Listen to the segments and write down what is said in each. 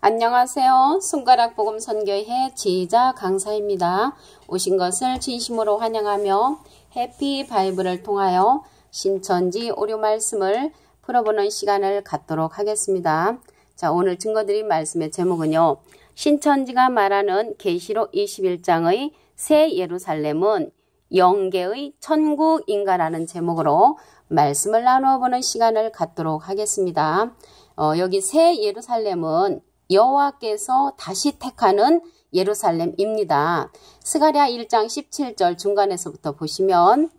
안녕하세요. 손가락 복음 선교회 지휘자 강사입니다. 오신 것을 진심으로 환영하며 해피 바이블을 통하여 신천지 오류 말씀을 풀어보는 시간을 갖도록 하겠습니다. 자, 오늘 증거드린 말씀의 제목은요. 신천지가 말하는 계시록 21장의 새 예루살렘은 영계의 천국인가라는 제목으로 말씀을 나누어 보는 시간을 갖도록 하겠습니다. 어, 여기 새 예루살렘은 여호와께서 다시 택하는 예루살렘입니다. 스가랴 1장 17절 중간에서부터 보시면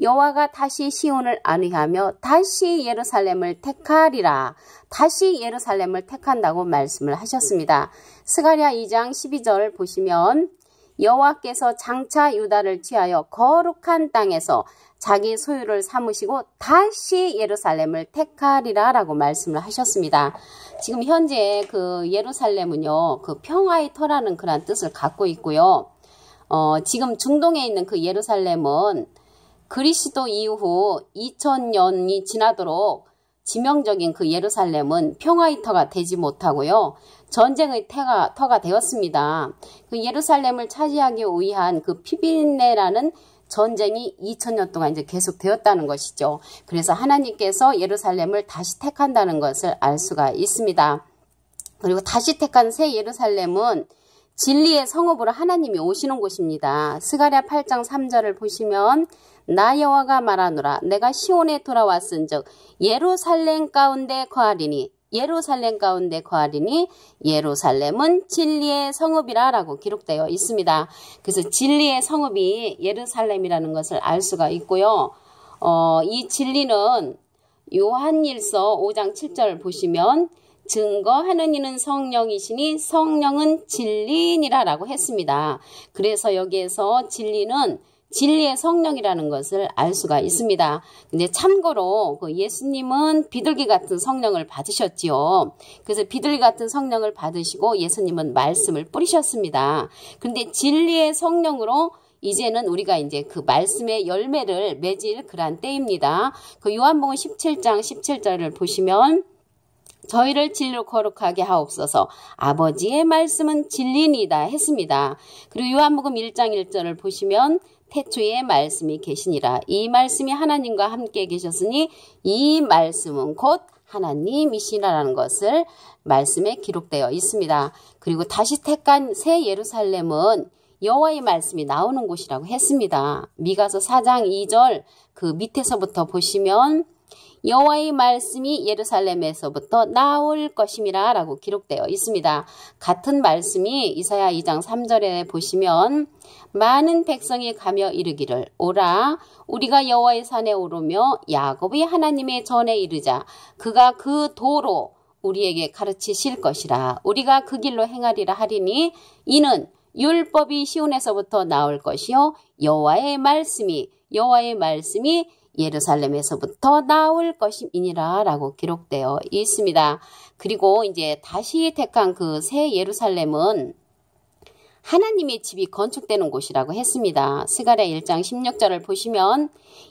여호와가 다시 시온을 안위하며 다시 예루살렘을 택하리라. 다시 예루살렘을 택한다고 말씀을 하셨습니다. 스가랴 2장 12절 보시면 여호와께서 장차 유다를 취하여 거룩한 땅에서 자기 소유를 삼으시고 다시 예루살렘을 택하리라 라고 말씀을 하셨습니다. 지금 현재 그 예루살렘은요, 그 평화의 터라는 그런 뜻을 갖고 있고요. 어, 지금 중동에 있는 그 예루살렘은 그리스도 이후 2000년이 지나도록 지명적인 그 예루살렘은 평화의 터가 되지 못하고요. 전쟁의 태가, 터가 되었습니다. 그 예루살렘을 차지하기 위한 그 피비네라는 전쟁이 2000년 동안 이제 계속 되었다는 것이죠. 그래서 하나님께서 예루살렘을 다시 택한다는 것을 알 수가 있습니다. 그리고 다시 택한 새 예루살렘은 진리의 성읍으로 하나님이 오시는 곳입니다. 스가랴 8장 3절을 보시면 나 여호와가 말하노라 내가 시온에 돌아왔은즉 예루살렘 가운데 거하리니 예루살렘 가운데 거하리니 예루살렘은 진리의 성읍이라 라고 기록되어 있습니다. 그래서 진리의 성읍이 예루살렘이라는 것을 알 수가 있고요. 어, 이 진리는 요한일서 5장 7절 보시면 증거하는 이는 성령이시니 성령은 진리니라 라고 했습니다. 그래서 여기에서 진리는 진리의 성령이라는 것을 알 수가 있습니다. 근데 참고로 그 예수님은 비둘기 같은 성령을 받으셨지요. 그래서 비둘기 같은 성령을 받으시고 예수님은 말씀을 뿌리셨습니다. 근데 진리의 성령으로 이제는 우리가 이제 그 말씀의 열매를 맺을 그러한 때입니다. 그 요한복음 17장 17절을 보시면 저희를 진리로 거룩하게 하옵소서 아버지의 말씀은 진리니다 했습니다. 그리고 요한복음 1장 1절을 보시면 태초에 말씀이 계시니라. 이 말씀이 하나님과 함께 계셨으니 이 말씀은 곧 하나님이시라는 것을 말씀에 기록되어 있습니다. 그리고 다시 택한 새 예루살렘은 여호와의 말씀이 나오는 곳이라고 했습니다. 미가서 4장 2절 그 밑에서부터 보시면 여호와의 말씀이 예루살렘에서부터 나올 것임이라 라고 기록되어 있습니다. 같은 말씀이 이사야 2장 3절에 보시면 많은 백성이 가며 이르기를 오라 우리가 여호와의 산에 오르며 야곱의 하나님의 전에 이르자 그가 그 도로 우리에게 가르치실 것이라 우리가 그 길로 행하리라 하리니 이는 율법이 시온에서부터 나올 것이요 여호와의 말씀이 여호와의 말씀이 예루살렘에서부터 나올 것임이니라 라고 기록되어 있습니다. 그리고 이제 다시 택한 그 새 예루살렘은 하나님의 집이 건축되는 곳이라고 했습니다. 스가랴 1장 16절을 보시면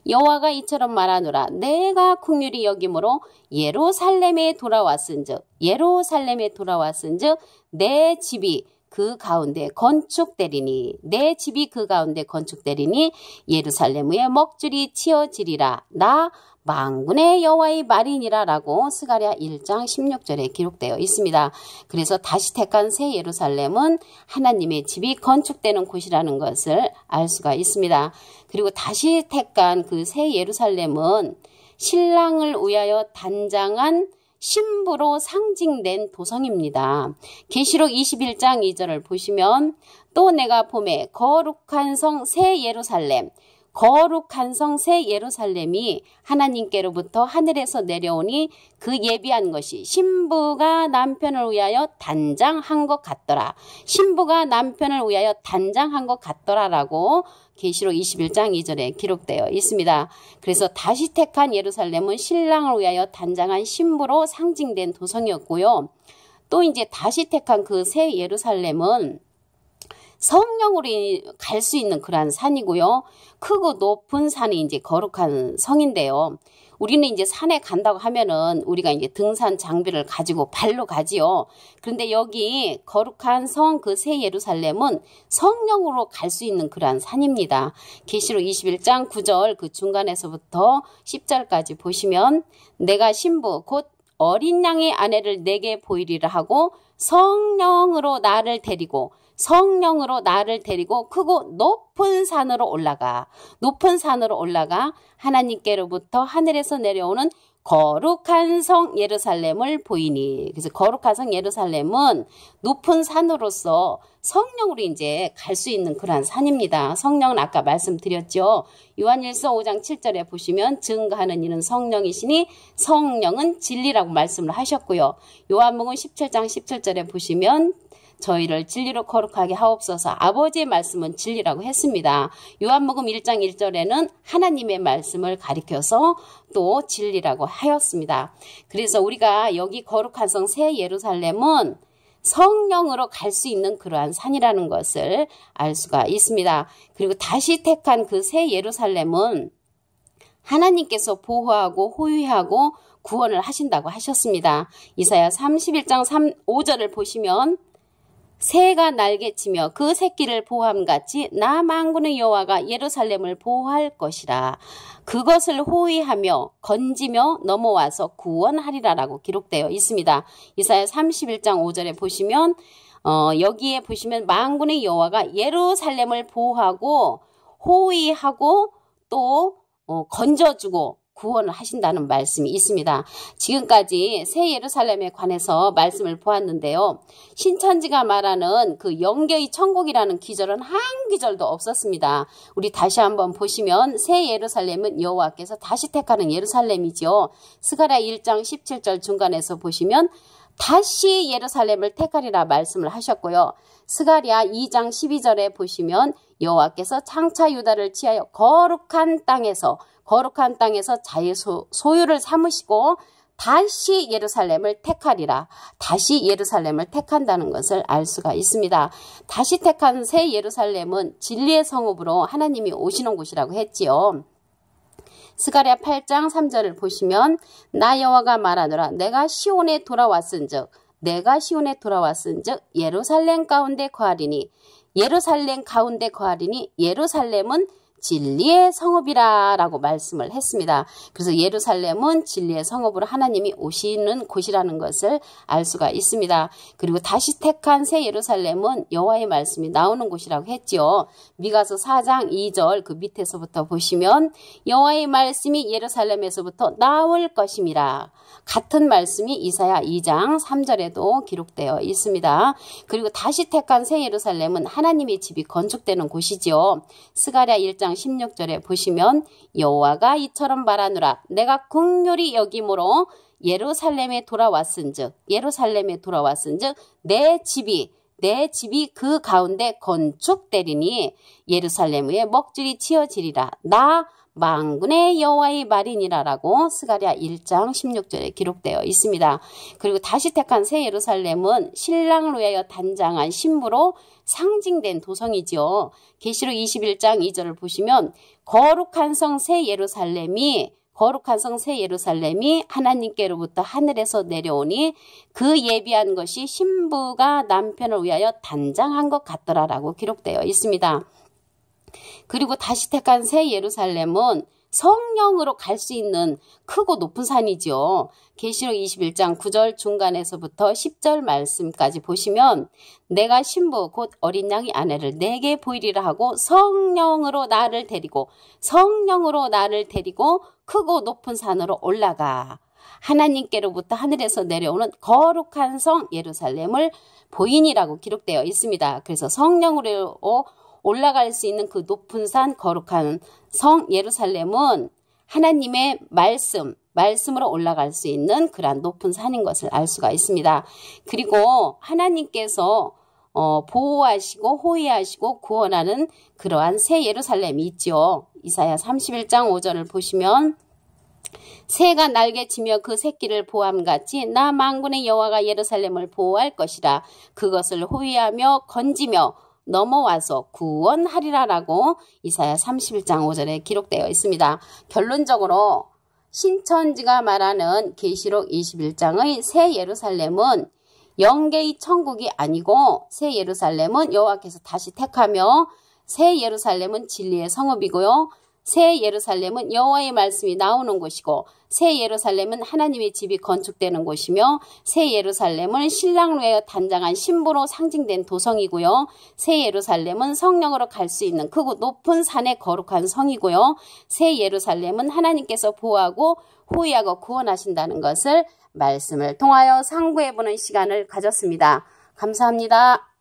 여호와가 이처럼 말하노라 내가 국률이 여김으로 예루살렘에 돌아왔은즉 예루살렘에 돌아왔은즉 내 집이 그 가운데 건축되리니 내 집이 그 가운데 건축되리니 예루살렘의 먹줄이 치어지리라 나 망군의 여호와의 말이니라라고 스가랴 1장 16절에 기록되어 있습니다. 그래서 다시 택한 새 예루살렘은 하나님의 집이 건축되는 곳이라는 것을 알 수가 있습니다. 그리고 다시 택한 그 새 예루살렘은 신랑을 위하여 단장한 신부로 상징된 도성입니다. 계시록 21장 2절을 보시면 또 내가 봄에 거룩한 성 새 예루살렘 거룩한 성 새 예루살렘이 하나님께로부터 하늘에서 내려오니 그 예비한 것이 신부가 남편을 위하여 단장한 것 같더라. 신부가 남편을 위하여 단장한 것 같더라라고 계시록 21장 2절에 기록되어 있습니다. 그래서 다시 택한 예루살렘은 신랑을 위하여 단장한 신부로 상징된 도성이었고요. 또 이제 다시 택한 그 새 예루살렘은 성령으로 갈 수 있는 그러한 산이고요. 크고 높은 산이 이제 거룩한 성인데요. 우리는 이제 산에 간다고 하면은 우리가 이제 등산 장비를 가지고 발로 가지요. 그런데 여기 거룩한 성 그 새 예루살렘은 성령으로 갈 수 있는 그러한 산입니다. 계시록 21장 9절 그 중간에서부터 10절까지 보시면 내가 신부 곧 어린 양의 아내를 내게 보이리라 하고 성령으로 나를 데리고 성령으로 나를 데리고 크고 높은 산으로 올라가. 높은 산으로 올라가 하나님께로부터 하늘에서 내려오는 거룩한 성 예루살렘을 보이니 그래서 거룩한 성 예루살렘은 높은 산으로서 성령으로 이제 갈 수 있는 그러한 산입니다. 성령은 아까 말씀드렸죠. 요한일서 5장 7절에 보시면 증거하는 이는 성령이시니 성령은 진리라고 말씀을 하셨고요. 요한복음 17장 17절에 보시면 저희를 진리로 거룩하게 하옵소서 아버지의 말씀은 진리라고 했습니다. 요한복음 1장 1절에는 하나님의 말씀을 가리켜서 또 진리라고 하였습니다. 그래서 우리가 여기 거룩한 성 새 예루살렘은 성령으로 갈 수 있는 그러한 산이라는 것을 알 수가 있습니다. 그리고 다시 택한 그 새 예루살렘은 하나님께서 보호하고 호위하고 구원을 하신다고 하셨습니다. 이사야 31장 3, 5절을 보시면 새가 날개치며 그 새끼를 보함같이 나 만군의 여호와가 예루살렘을 보호할 것이라. 그것을 호위하며 건지며 넘어와서 구원하리라라고 기록되어 있습니다. 이사야 31장 5절에 보시면 어, 여기에 보시면 만군의 여호와가 예루살렘을 보호하고 호위하고 또 어, 건져주고 구원을 하신다는 말씀이 있습니다. 지금까지 새 예루살렘에 관해서 말씀을 보았는데요. 신천지가 말하는 그 영계의 천국이라는 기절은 한 기절도 없었습니다. 우리 다시 한번 보시면 새 예루살렘은 여호와께서 다시 택하는 예루살렘이죠. 스가랴 1장 17절 중간에서 보시면 다시 예루살렘을 택하리라 말씀을 하셨고요. 스가리아 2장 12절에 보시면 여호와께서 창차 유다를 취하여 거룩한 땅에서 거룩한 땅에서 자의 소, 소유를 삼으시고 다시 예루살렘을 택하리라. 다시 예루살렘을 택한다는 것을 알 수가 있습니다. 다시 택한 새 예루살렘은 진리의 성읍으로 하나님이 오시는 곳이라고 했지요. 스가랴 8장 3절을 보시면 나 여호와가 말하노라 내가 시온에 돌아왔은즉 내가 시온에 돌아왔은즉 예루살렘 가운데 거하리니 예루살렘 가운데 거하리니 예루살렘은 진리의 성읍이라 라고 말씀을 했습니다. 그래서 예루살렘은 진리의 성읍으로 하나님이 오시는 곳이라는 것을 알 수가 있습니다. 그리고 다시 택한 새 예루살렘은 여호와의 말씀이 나오는 곳이라고 했지요. 미가서 4장 2절 그 밑에서부터 보시면 여호와의 말씀이 예루살렘에서부터 나올 것임이라. 같은 말씀이 이사야 2장 3절에도 기록되어 있습니다. 그리고 다시 택한 새 예루살렘은 하나님의 집이 건축되는 곳이지요. 스가랴 1장 16절에 보시면 여호와가 이처럼 말하노라. 내가 국률이 여김으로 예루살렘에 돌아왔은즉 예루살렘에 돌아왔은즉 내 집이 내 집이 그 가운데 건축되리니 예루살렘 위에 먹줄이 치어지리라. 나 망군의 여호와의 말이니라라고 스가랴 1장 16절에 기록되어 있습니다. 그리고 다시 택한 새 예루살렘은 신랑을 위하여 단장한 신부로 상징된 도성이지요. 계시록 21장 2절을 보시면 거룩한 성 새 예루살렘이 거룩한 성 새 예루살렘이 하나님께로부터 하늘에서 내려오니 그 예비한 것이 신부가 남편을 위하여 단장한 것 같더라라고 기록되어 있습니다. 그리고 다시 택한 새 예루살렘은 성령으로 갈 수 있는 크고 높은 산이죠. 계시록 21장 9절 중간에서부터 10절 말씀까지 보시면 내가 신부 곧 어린 양의 아내를 내게 보이리라 하고 성령으로 나를 데리고 성령으로 나를 데리고 크고 높은 산으로 올라가 하나님께로부터 하늘에서 내려오는 거룩한 성 예루살렘을 보인이라고 기록되어 있습니다. 그래서 성령으로 올라갈 수 있는 그 높은 산 거룩한 성 예루살렘은 하나님의 말씀, 말씀으로 올라갈 수 있는 그러한 높은 산인 것을 알 수가 있습니다. 그리고 하나님께서 어, 보호하시고 호위하시고 구원하는 그러한 새 예루살렘이 있죠. 이사야 31장 5절을 보시면 새가 날개치며 그 새끼를 보함같이 나 만군의 여호와가 예루살렘을 보호할 것이라 그것을 호위하며 건지며 넘어와서 구원하리라라고 이사야 31장 5절에 기록되어 있습니다. 결론적으로 신천지가 말하는 계시록 21장의 새 예루살렘은 영계의 천국이 아니고 새 예루살렘은 여호와께서 다시 택하며 새 예루살렘은 진리의 성읍이고요. 새 예루살렘은 여호와의 말씀이 나오는 곳이고 새 예루살렘은 하나님의 집이 건축되는 곳이며 새 예루살렘은 신랑로 단장한 신부로 상징된 도성이고요. 새 예루살렘은 성령으로 갈 수 있는 크고 높은 산의 거룩한 성이고요. 새 예루살렘은 하나님께서 보호하고 호위하고 구원하신다는 것을 말씀을 통하여 상고해보는 시간을 가졌습니다. 감사합니다.